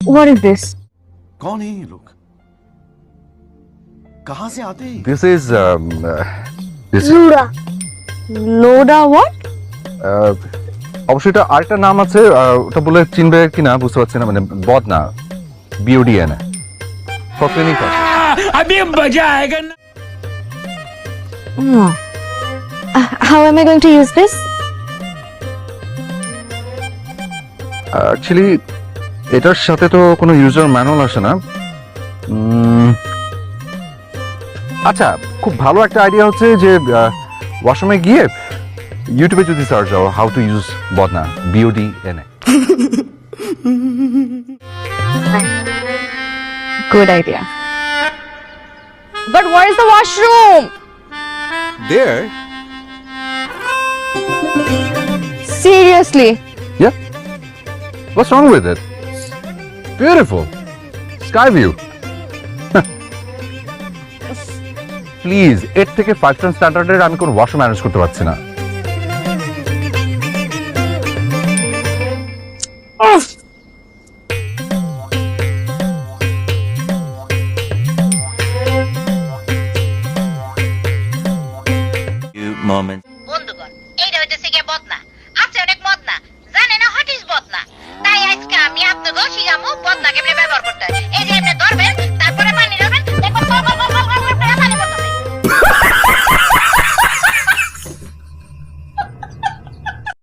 What is this? कौन है ये लोग कहाँ से आते हैं this is this Lura. Loda what? অবশ্যই এটা আরেকটা নাম আছে আহ, ওটা বলে চিনবে কিনা বুঝতে পারছি না মানে বদনা বিওডিএন ফর ক্লিনিক अभी मजा आएगा ना No. Uh, how am I going to use this? Actually এটার সাথে তো কোনো ইউজার ম্যানুয়াল আসে না আচ্ছা খুব ভালো একটা আইডিয়া হচ্ছে যে ওয়াশরুমে গিয়ে ইউটিউবে যদি সার্চ দাও হাউ টু ইউজ বদনা BOD N A Good idea. But where is the washroom? There Seriously. Yeah. What's wrong with it? Beautiful. Sky view. Please এর থেকে ফাইভ স্টার স্ট্যান্ডার্ডের আমি কোনো ওয়াশরুম ম্যানেজ করতে পারছি না বন্ধুগণ এইটা হইতেছে গিয়ে বদনা